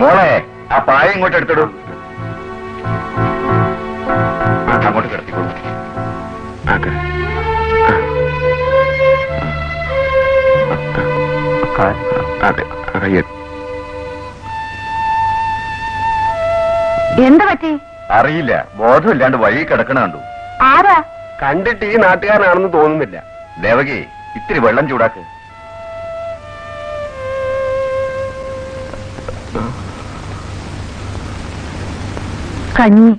മോളെ ആ പായ ഇങ്ങോട്ട് എടുത്തിടൂ. അങ്ങോട്ട് കിടത്തിക്കോളൂ. എന്താ പറ്റി? അറിയില്ല. ബോധമില്ലാണ്ട് വഴി കിടക്കണ കണ്ടു. ആരാ? കണ്ടിട്ട് ഈ നാട്ടുകാരനാണെന്ന് തോന്നുന്നില്ല. ദേവകി ഇത്തിരി വെള്ളം ചൂടാക്ക്. കഞ്ഞി.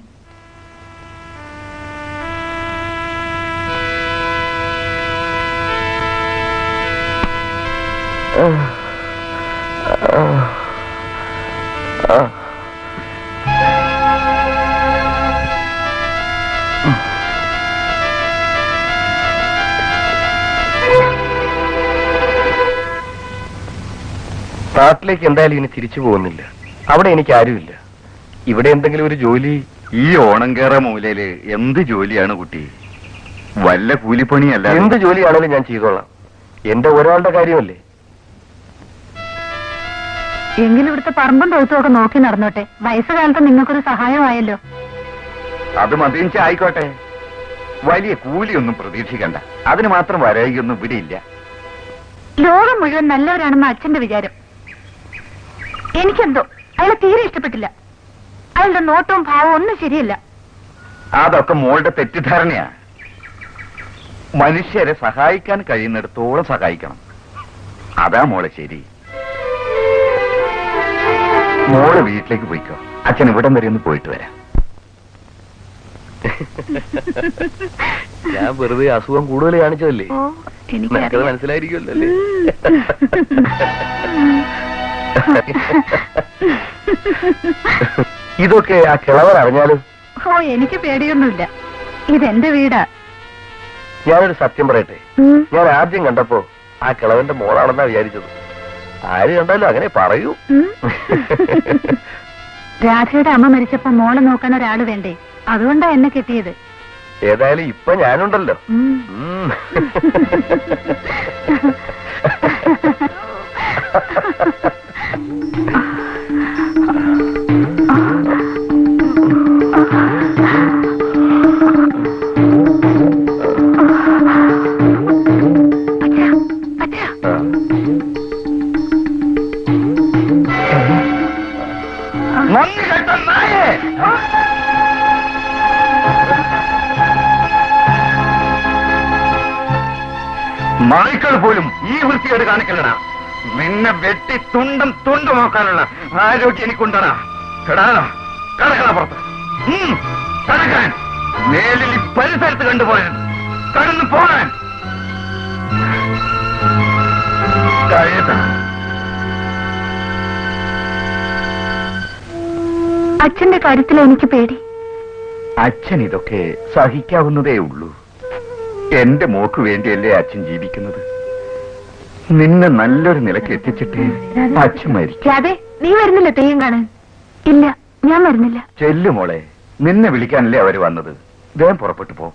നാട്ടിലേക്ക് എന്തായാലും ഇനി തിരിച്ചു പോകുന്നില്ല. അവിടെ എനിക്ക് ആരുമില്ല. ഇവിടെ എന്തെങ്കിലും ഒരു ജോലി ഈ ഓണം കേറ മൂലയിൽ എന്ത് ജോലിയാണ് കുട്ടി? വല്ല കൂലിപ്പണിയല്ല എന്ത് ജോലിയാണെങ്കിലും ഞാൻ ചെയ്തോളാം. എന്റെ ഒരാളുടെ കാര്യമല്ലേ? എങ്കിലും ഇവിടുത്തെ പറമ്പും തൊഴുത്തുമൊക്കെ നോക്കി നടന്നോട്ടെ. വയസ്സുകാലത്ത് നിങ്ങൾക്കൊരു സഹായമായല്ലോ. അത് മതിച്ച് ആയിക്കോട്ടെ. വലിയ കൂലിയൊന്നും പ്രതീക്ഷിക്കണ്ട. അതിന് മാത്രം വരായികൊന്നും ഇവിടെ ഇല്ല. ലോകം മുഴുവൻ നല്ലവരാണെന്ന് അച്ഛന്റെ വിചാരം. എനിക്കെന്തോ? അയാളെ തീരെ ഇഷ്ടപ്പെട്ടില്ല. അയാളുടെ നോട്ടവും ഭാവവും ഒന്നും ശരിയല്ല. അതൊക്കെ മോളുടെ തെറ്റിദ്ധാരണയാ. മനുഷ്യരെ സഹായിക്കാൻ കഴിയുന്നിടത്തോളം സഹായിക്കണം. അതാ മോളെ ശരി. മോൾ വീട്ടിലേക്ക് പോയിക്കോ. അച്ഛൻ ഇവിടം വരെ ഒന്ന് പോയിട്ട് വരാം. ഞാൻ വെറുതെ അസുഖം കൂടുതൽ കാണിച്ചതല്ലേ? എനിക്ക് നിനക്കത് മനസ്സിലായിരിക്കുമല്ലോ അല്ലേ? ഇതൊക്കെ ആ കിളവർ അറിഞ്ഞാലും? ഓ എനിക്ക് പേടിയൊന്നുമില്ല. ഇതെന്റെ വീടാ. ഞാനൊരു സത്യം പറയട്ടെ. ഉം. ഞാൻ ആദ്യം കണ്ടപ്പോ ആ കിളവന്റെ മോളാണെന്നാ വിചാരിച്ചത്. ആര് കണ്ടാലും അങ്ങനെ പറയൂ. ഉം. രാധയുടെ അമ്മ മരിച്ചപ്പോ മോളെ നോക്കാൻ ഒരാൾ വേണ്ടേ? അതുകൊണ്ടാ എന്നെ കിട്ടിയത്. ഏതായാലും ഇപ്പൊ ഞാനുണ്ടല്ലോ. ഉം. ഉം. വൃത്തിയോട് കാണിക്കലടാ നിന്നെ വെട്ടി തുണ്ടും തുണ്ടുമാക്കാനുള്ള ആരോഗ്യം എനിക്കുണ്ടടാ. കടാ കടക്കടാ പുറത്ത്. കടക്കാൻ. മേലിൽ ഈ പരിസരത്ത് കണ്ടുപോയത് കടന്നു പോകാൻ. അച്ഛന്റെ കാര്യത്തിൽ എനിക്ക് പേടി. അച്ഛൻ ഇതൊക്കെ സഹിക്കാവുന്നതേ ഉള്ളൂ. എന്റെ മോക്ക് വേണ്ടിയല്ലേ അച്ഛൻ ജീവിക്കുന്നത്? നിന്നെ നല്ലൊരു നിലയ്ക്ക് എത്തിച്ചിട്ട്. മരിക്കും രാധേ നീ വരുന്നില്ല തെയ്യം കാണാൻ? ഇല്ല ഞാൻ വരുന്നില്ല. ചെല്ലു മോളെ. നിന്നെ വിളിക്കാനല്ലേ അവർ വന്നത്. വേഗം പുറപ്പെട്ടു പോ.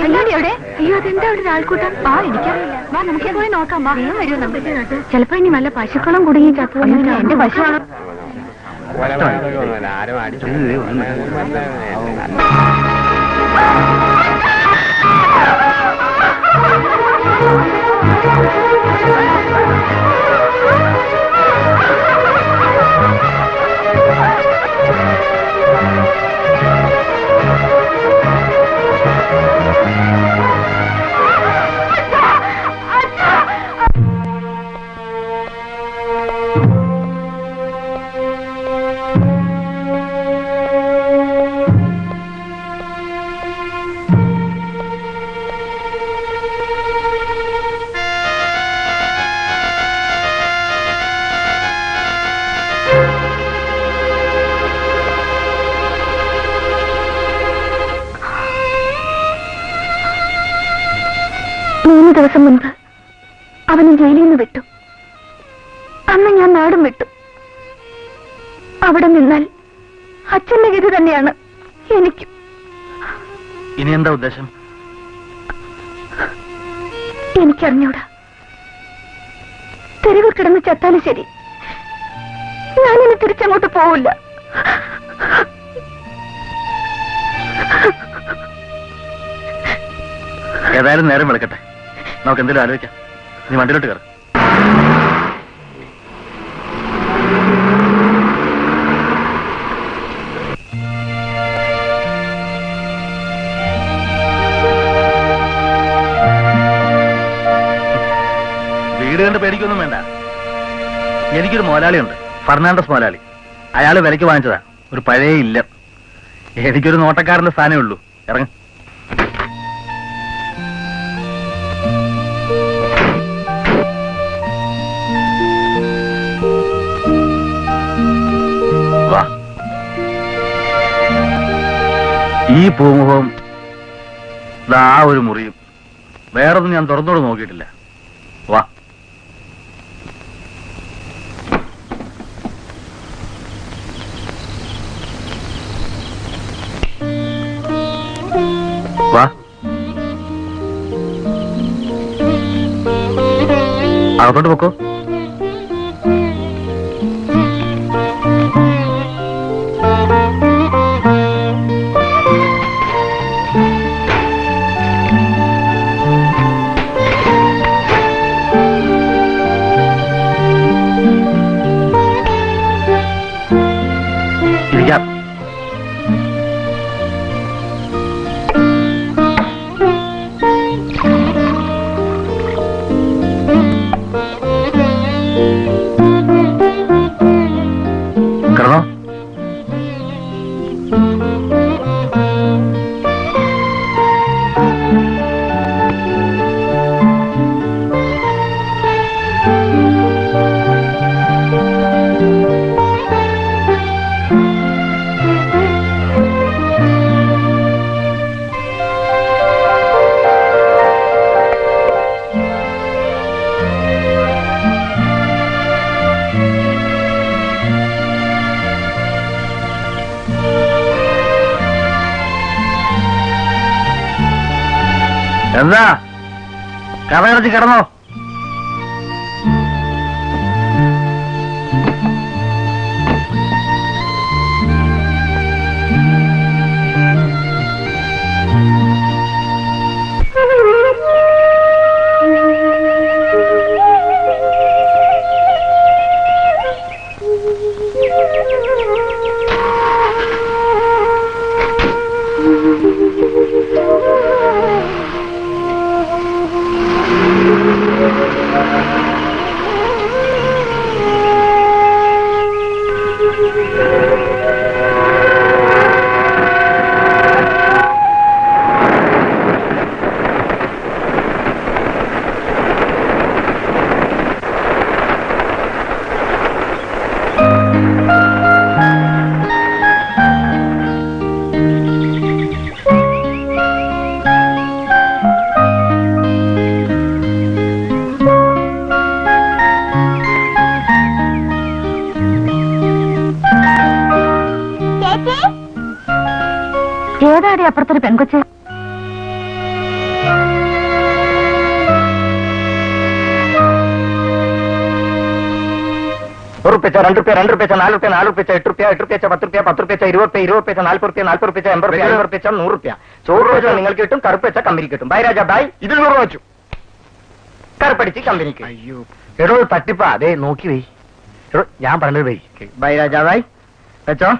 എല്ലാടി അയ്യോ അതെന്താ അവിടെ ആ എനിക്കറിയില്ല വാ നമുക്ക് പോയി നോക്കാം. വാ നമുക്ക്. ചിലപ്പോ ഇനി വല്ല പശുക്കളും കുടുങ്ങി ചത്തു എന്റെ പശുവാണ്. മൂന്ന് നാടും വിട്ടു. അവിടെ നിന്നാൽ അച്ഛന്റെ ഗതി തന്നെയാണ് എനിക്ക്. ഇനി എന്താ ഉദ്ദേശം? എനിക്കറിഞ്ഞൂടാ. തെരുവിൽ കിടന്ന് ചത്താലും ശരി. ഞാനിനി തിരിച്ചങ്ങോട്ട് പോവില്ല. ഏതായാലും നേരം വിളക്കട്ടെ. നമുക്ക് എന്തെങ്കിലും ആലോചിക്കാം. നീ വണ്ടിയിലോട്ട് കയറി. വീട് കണ്ട് പേടിക്കൊന്നും വേണ്ട. എനിക്കൊരു മോലാളിയുണ്ട്. ഫെർണാണ്ടസ് മോലാളി. അയാൾ വിലയ്ക്ക് വാങ്ങിച്ചതാ. ഒരു പഴയ ഇല്ല. എനിക്കൊരു നോട്ടക്കാരന്റെ സ്ഥാനമേ ഉള്ളൂ. ഇറങ്ങ. ഈ പൂമുഖവും ദാ ആ ഒരു മുറിയും. വേറൊന്നും ഞാൻ തുറന്നോട് നോക്കിയിട്ടില്ല. അകത്തോട്ട് പൊക്കോ എന്താ? കഥയടച്ച് കിടന്നോ. Thank you. പെങ്കൊച്ചെ ഒരു റുപ്യച്ച രണ്ട് റുപ്യ രണ്ട് റുപ്യച്ച നാല് റുപ്യ നാല് റുപ്യച്ച എട്ട് റുപ്യ എട്ട് റുപ്യച്ച പത്ത് റുപ്യ പത്ത് റുപ്യച്ച ഇരുപത് ഇരുപത് റുപ്യ റുപ്യ നാൽപ്പത് റുപ്യ എൺപത് റുപ്യ എൺപത് റുപ്യ നൂറ് റുപ്യ നിങ്ങൾക്ക് കിട്ടും കറുപ്പച്ച കമ്പനി കിട്ടും. Bye Raja bye. ഇതിൽ നൂറ് വെച്ചു. കറുപ്പടിച്ച് കമ്പനിക്ക്. അയ്യോ. എടോ തട്ടിപ്പാ. അതെ നോക്കി വൈ ഞാൻ പറഞ്ഞത് വൈ ബൈ രാജ ബൈ. വെച്ചോ.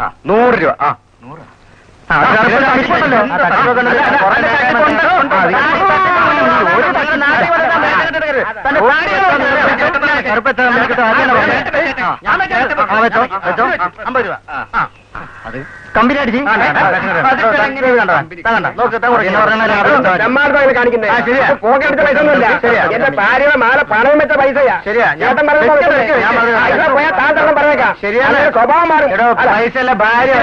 ആ നൂറ് രൂപ. ആ. നൂറ്? അത് കമ്പനി അടിച്ച്. എന്റെ ഭാര്യയുടെ മാല പണയം വെച്ച പൈസയാ ശരിയാ. ഞാൻ- പോയാൽ താൻ തന്നെ പറഞ്ഞേക്കാം ശരിയാണ്. സ്വഭാവം മാറും പൈസ അല്ല, ഭാര്യ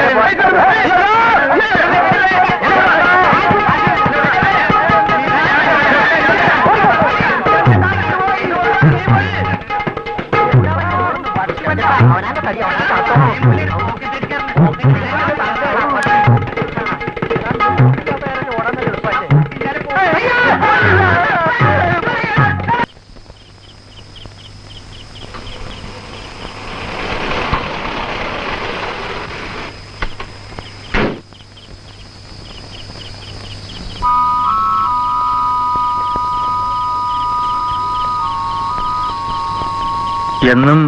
എന്നും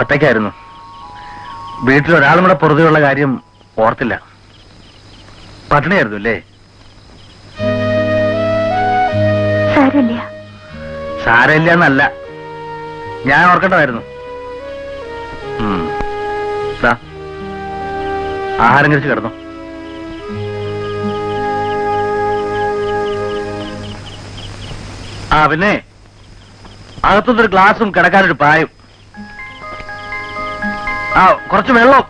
ഒറ്റയ്ക്കായിരുന്നു. വീട്ടിൽ ഒരാളും കൂടെ പുറതെയുള്ള കാര്യം ഓർത്തില്ല. പട്ടിണിയായിരുന്നു അല്ലേ സാരമില്ല സാരമില്ല എന്നല്ല ഞാൻ ഓർക്കട്ടായിരുന്നു ആഹാരം കഴിച്ച് കിടന്നു. ആ പിന്നെ. അകത്തുനിന്നൊരു ഗ്ലാസും കിടക്കാനൊരു പായും. ആ കുറച്ച് വെള്ളം.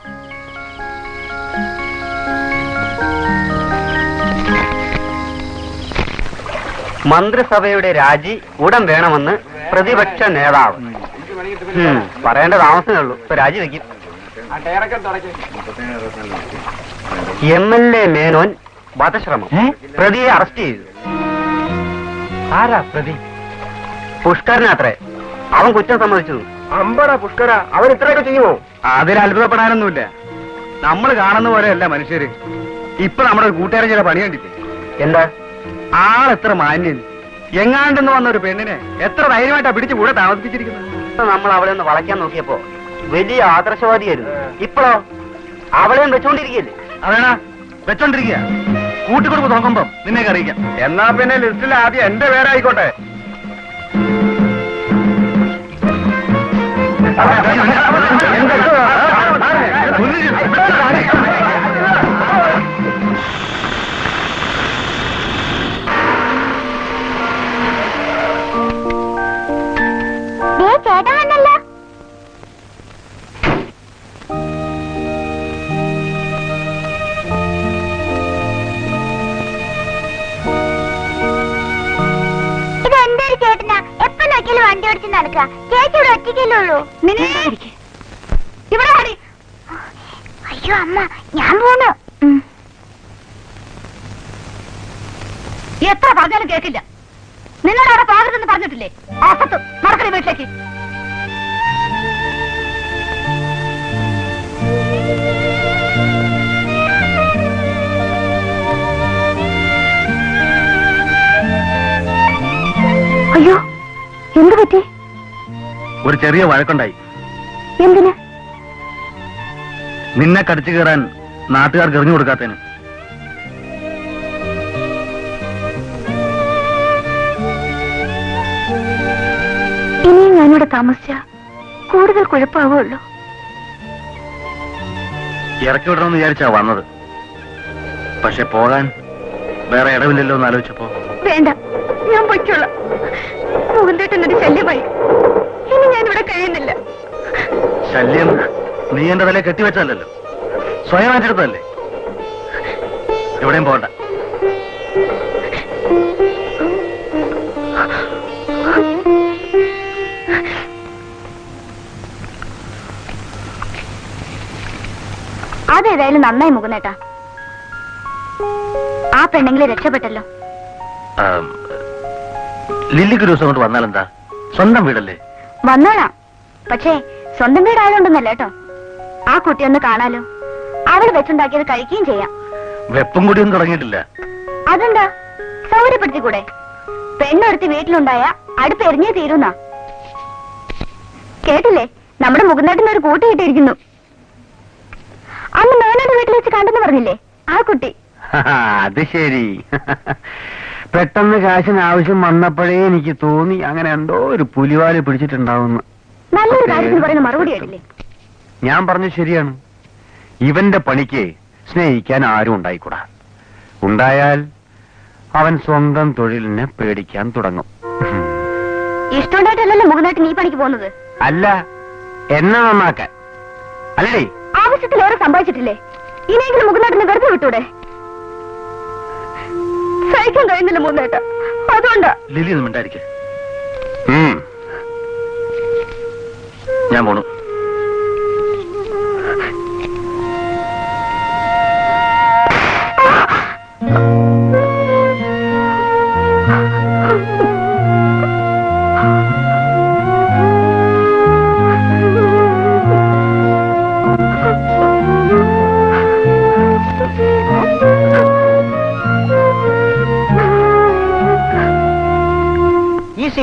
മന്ത്രിസഭയുടെ രാജി ഉടൻ വേണമെന്ന് പ്രതിപക്ഷ നേതാവ്. പറയേണ്ട താമസമേ ഉള്ളൂ. ഇപ്പൊ രാജി വയ്ക്കും എം എൽ എ മേനോൻ വധശ്രമം. പ്രതിയെ അറസ്റ്റ് ചെയ്തു. ആരാ പ്രതി? പുഷ്കരനാത്രേ അവൻ കുറ്റം സമ്മതിച്ചു. അമ്പട പുഷ്കര. അവൻ ഇത്രയൊക്കെ ചെയ്യുമോ? അതിൽ അത്ഭുതപ്പെടാനൊന്നുമില്ല. നമ്മൾ കാണുന്ന പോലെയല്ല മനുഷ്യര്. ഇപ്പൊ നമ്മുടെ ഒരു കൂട്ടുകാരൻ ചില പണി കണ്ടില്ലേ? എന്താ? ആളെത്ര മാന്യൻ. എങ്ങാണ്ടെന്ന് വന്ന ഒരു പെണ്ണിനെ എത്ര ധൈര്യമായിട്ടാ പിടിച്ചു കൂടെ താമസിപ്പിച്ചിരിക്കുന്നത്? നമ്മൾ അവളെ ഒന്ന് വളയ്ക്കാൻ നോക്കിയപ്പോ വലിയ ആദർശവാദിയായിരുന്നു. ഇപ്പോഴോ അവളെയും വെച്ചോണ്ടിരിക്കല്ലേ? അതേണാ വെച്ചോണ്ടിരിക്കുക കൂട്ടിക്കൊടുപ്പ് നോക്കുമ്പം നിന്നെ അറിയിക്കാം. എന്നാ പിന്നെ ലിസ്റ്റിൽ ആദ്യം എന്റെ പേരായിക്കോട്ടെ. ചേട്ടൻ നടക്കുക. ചേച്ചി ഇവിടെ ഒറ്റയ്ക്കല്ലേ ഉള്ളൂ. ഇവിടെ വാടി. അയ്യോ അമ്മ ഞാൻ പോണു. എത്ര പറഞ്ഞാലും കേക്കില്ല നിന്നോട് അവിടെ പോകരുതെന്ന് പറഞ്ഞിട്ടില്ലേ? അപ്പത്ത് നടക്കണേ വീട്ടിലേക്ക്. ഒരു ചെറിയ വഴക്കുണ്ടായി. എന്തിന്? നിന്നെ കടിച്ചു കയറാൻ നാട്ടുകാർക്ക് എറിഞ്ഞു കൊടുക്കാത്തതിന്. ഇനിയും ഞാനിവിടെ താമസിച്ച കൂടുതൽ കുഴപ്പമാവുള്ളൂ ഇറക്കി വിടണമെന്ന് വിചാരിച്ചാ വന്നത്. പക്ഷെ പോകാൻ വേറെ ഇടവില്ലല്ലോ എന്ന് ആലോചിച്ചപ്പോ വേണ്ട ഞാൻ പൊയ്ക്കോളാം. മുകുന്ദേട്ടനൊരു ശല്യമായി. നീ എന്റെ തലയെ കെട്ടിവെച്ചല്ലോ സ്വയം ഏറ്റെടുത്തല്ലേ എവിടെയും പോകണ്ട. അതേതായാലും നന്നായി മുകുന്നേട്ടാ. ആ പെണ്ണെങ്കിലും രക്ഷപ്പെട്ടല്ലോ. ലില്ലിക്ക് ഒരു ദിവസം കൊണ്ട് വന്നാലെന്താ? സ്വന്തം വീടല്ലേ? വന്നോളാം. പക്ഷേ സ്വന്തം വീടായതുകൊണ്ടൊന്നല്ല കേട്ടോ. ആ കുട്ടി ഒന്ന് കാണാലോ. അവൾ വെച്ചുണ്ടാക്കിയത് കഴിക്കുകയും ചെയ്യാം. വെപ്പും കൂടിയൊന്നും തുടങ്ങിയിട്ടില്ല. അതെന്താ? സൗകര്യപ്പെടുത്തിക്കൂടെ? പെണ്ണൊരുത്തി വീട്ടിലുണ്ടായ അടുത്ത് എറിഞ്ഞേ തീരുന്ന. കേട്ടില്ലേ? നമ്മുടെ മുകുന്നേട്ടൻ ഒരു കൂട്ടി കിട്ടിയിരിക്കുന്നു. അന്ന് മേനോട് വീട്ടിൽ വെച്ച് കണ്ടെന്ന് പറഞ്ഞില്ലേ? ആ കുട്ടി. അത് ശരി. പെട്ടെന്ന് കാശിന് ആവശ്യം വന്നപ്പോഴേ എനിക്ക് തോന്നി അങ്ങനെ എന്തോ ഒരു പുലിവാൽ പിടിച്ചിട്ടുണ്ടാവുന്നു നല്ലൊരു കാര്യത്തിന് പറയുന്ന മറുപടി ആയിട്ടില്ലേ? ഞാൻ പറഞ്ഞു ശരിയാണ്. ഇവന്റെ പണിക്ക് സ്നേഹിക്കാൻ ആരും ഉണ്ടായിക്കൂടാ. ഉണ്ടായാൽ അവൻ സ്വന്തം തൊഴിലിനെ പേടിക്കാൻ തുടങ്ങും. ഇഷ്ടമുണ്ടായിട്ടല്ലല്ലോ മുഖനായിട്ട് നീ പണിക്ക് പോകുന്നത്? അല്ല എന്നെ നന്നാക്കാൻ. അല്ലേ ആവശ്യത്തിൽ ഓരോ സംഭവിച്ചിട്ടില്ലേ ഇനിയെങ്കിലും മുകുന്നേട്ടനെ വെറുതെ വിട്ടൂടെ? സഹിക്കാൻ കഴിയുന്നില്ല മുകുന്നേട്ട അതുകൊണ്ടാ. ലിലി ഒന്നും ഉണ്ടായിരിക്കും. ഞാൻ പോണു.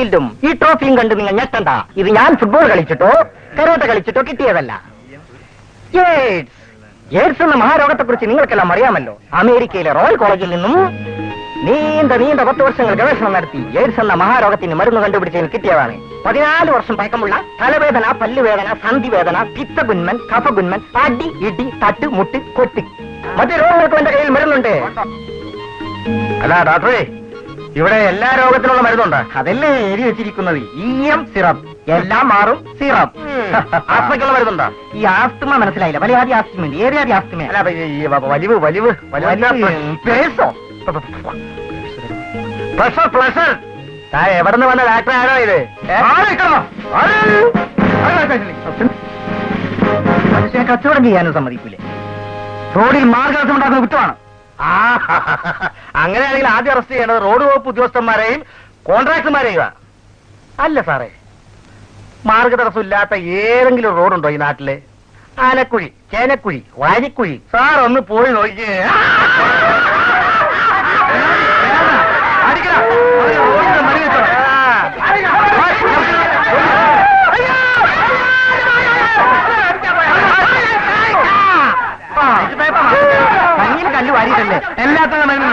ഷീൽഡും ഈ ട്രോഫിയും കണ്ട് നിങ്ങൾ ഞെട്ടണ്ട. ഇത് ഞാൻ ഫുട്ബോൾ കളിച്ചിട്ടോ കരോട്ട കളിച്ചിട്ടോ കിട്ടിയതല്ല. എയ്ഡ്സ് എന്ന മഹാരോഗത്തെ കുറിച്ച് നിങ്ങൾക്കെല്ലാം അറിയാമല്ലോ. അമേരിക്കയിലെ റോയൽ കോളേജിൽ നിന്നും നീണ്ട നീണ്ട പത്ത് വർഷങ്ങൾ ഗവേഷണം നടത്തി എയ്ഡ്സ് എന്ന മഹാരോഗത്തിന് മരുന്ന് കണ്ടുപിടിച്ചതിന് കിട്ടിയതാണ്. പതിനാല് വർഷം പഴക്കമുള്ള തലവേദന പല്ലുവേദന സന്ധിവേദന പിത്തഗുന്മൻ കഫഗുന്മൻ അടി ഇടി തട്ട് മുട്ട് കൊട്ട്. മറ്റു രോഗങ്ങൾക്കും എന്റെ കയ്യിൽ മരുന്നുണ്ട്. അല്ല ഡോക്ടറെ ഇവിടെ എല്ലാ രോഗത്തിനുള്ള മരുന്നുണ്ട്. അതല്ലേ എഴുതി വെച്ചിരിക്കുന്നത്? ഇ എം സിറപ്പ് എല്ലാം മാറും സിറപ്പ് ആസ്മയ്ക്കുള്ള മരുന്നുണ്ടോ? ഈ ആസ്തമ മനസ്സിലായില്ല. വലിയാതി ആദ്യ ഏറിയാതി അല്ല അപ്പൊ ഈ വലിവ് വലിവ് പേസോ പ്രഷർ പ്രഷർ. എവിടെ നിന്ന് വന്ന ഡാക്ടർ ആരോ ഇത്? മനുഷ്യനെ കച്ചവടം ചെയ്യാനും സമ്മതിക്കൂലേ. റോഡിൽ മാർഗദർശനം ഉണ്ടാക്കുന്ന കുറ്റമാണ്. ആ അങ്ങനെയാണെങ്കിൽ ആദ്യം അറസ്റ്റ് ചെയ്യേണ്ടത് റോഡ് വകുപ്പ് ഉദ്യോഗസ്ഥന്മാരെയും കോൺട്രാക്ടർമാരെയും അല്ല സാറേ. മാർഗതടസ്സം ഇല്ലാത്ത ഏതെങ്കിലും റോഡുണ്ടോ ഈ നാട്ടിൽ? ആനക്കുഴി ചേനക്കുഴി വാരിക്കുഴി. സാർ ഒന്ന് പോയി നോക്കിയേ കഞ്ഞിൽ കല്ല് വാരിയിട്ടല്ലേ?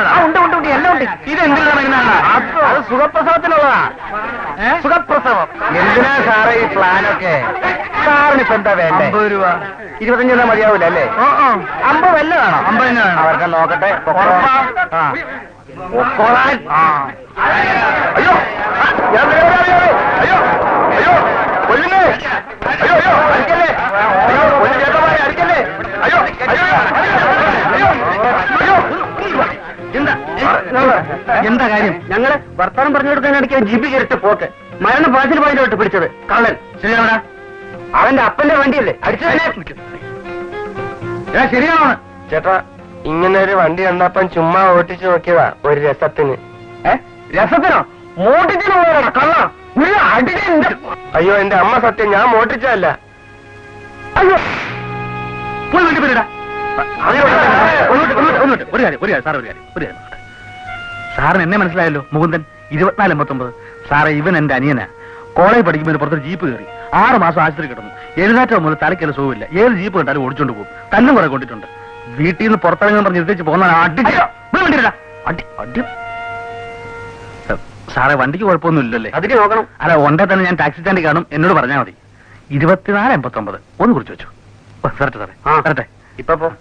ആ, ഉണ്ട് ഉണ്ട് ഉണ്ട് എല്ലാം ഉണ്ട്. ഇത് എന്തിനുള്ള മരുന്നാണ്? അത് സുഖപ്രസവത്തിനുള്ളതാ സുഖപ്രസവം. എന്തിനാ സാറേ ഈ പ്ലാനൊക്കെ? സാറിന് ഇപ്പൊ എന്താ വേണ്ടേ? അമ്പത് രൂപ. ഇരുപത്തഞ്ച് രൂപ മതിയാവൂല അല്ലേ? അമ്പത് വല്ല വേണം അമ്പത് വേണം. അവർക്ക് നോക്കട്ടെ. അയ്യോ. അയ്യോ. അയ്യോ. കൊല്ലുന്നേ അയ്യോ അയ്യോ. അടിക്കല്ലേ? അയ്യോ കൊല്ലു ചേട്ടന്മാരെ അടിക്കല്ലേ? അയ്യോ അയ്യോ അയ്യോ അയ്യോ. എന്താ കാര്യം? ഞങ്ങൾ വർത്തമാനം പറഞ്ഞെടുത്തതിനിടയ്ക്ക് ജിബി കയറിച്ച പോക്ക്. മരണ പാച്ചിൽ പോയിട്ട് പിടിച്ചത്. കള്ളൻ. ശരിയാണോ അവന്റെ അപ്പന്റെ വണ്ടിയല്ലേ? അടിച്ചതിനെ ശരിയാണോ ചേട്ടാ ഇങ്ങനെ ഒരു വണ്ടി കണ്ടപ്പം ചുമ്മാ ഓട്ടിച്ചു നോക്കിയതാ ഒരു രസത്തിന്. രസത്തിനോ? മോട്ടിച്ചിനുള്ള കള്ള. അയ്യോ എന്റെ അമ്മ സത്യം ഞാൻ മോട്ടിച്ചതല്ല. അയ്യോ. പോയി വണ്ടി പോയിടാ ഒരു കാര്യം ഒരു കാര്യം സാറേ ഒരു കാര്യം ഒരു കാര്യം. സാറിന് എന്നെ മനസ്സിലായല്ലോ മുകുന്ദൻ. ഇരുപത്തിനാല് എൺപത്തൊമ്പത്. സാറേ ഇവൻ എന്റെ അനിയനാ. കോളേജ് പഠിക്കുമ്പോൾ പുറത്തൊരു ജീപ്പ് കയറി. ആറ് മാസം ആശുപത്രി കിടന്നു. എഴുന്നേറ്റം മുതൽ തലക്കല സുഖമില്ല. ഏത് ജീപ്പ് കണ്ടാലും ഓടിച്ചോണ്ട് പോകും. തല്ലും കുറെ കൊണ്ടിട്ടുണ്ട്. വീട്ടിൽ നിന്ന് പുറത്തിറങ്ങാൻ പറഞ്ഞ് നിർത്തിച്ച് പോകുന്ന അടി. അടി അടി. സാറേ വണ്ടിക്ക് കുഴപ്പമൊന്നും ഇല്ലല്ലേ? അതിന് നോക്കണം. അല്ല ഉണ്ടെ തന്നെ ഞാൻ ടാക്സി സ്റ്റാൻഡിൽ കാണും. എന്നോട് പറഞ്ഞാൽ മതി. ഇരുപത്തിനാല് എൺപത്തൊമ്പത്. ഒന്ന് കുറിച്ച് വെച്ചു. വരട്ടെ സാറേ. വരട്ടെ. ഇപ്പൊ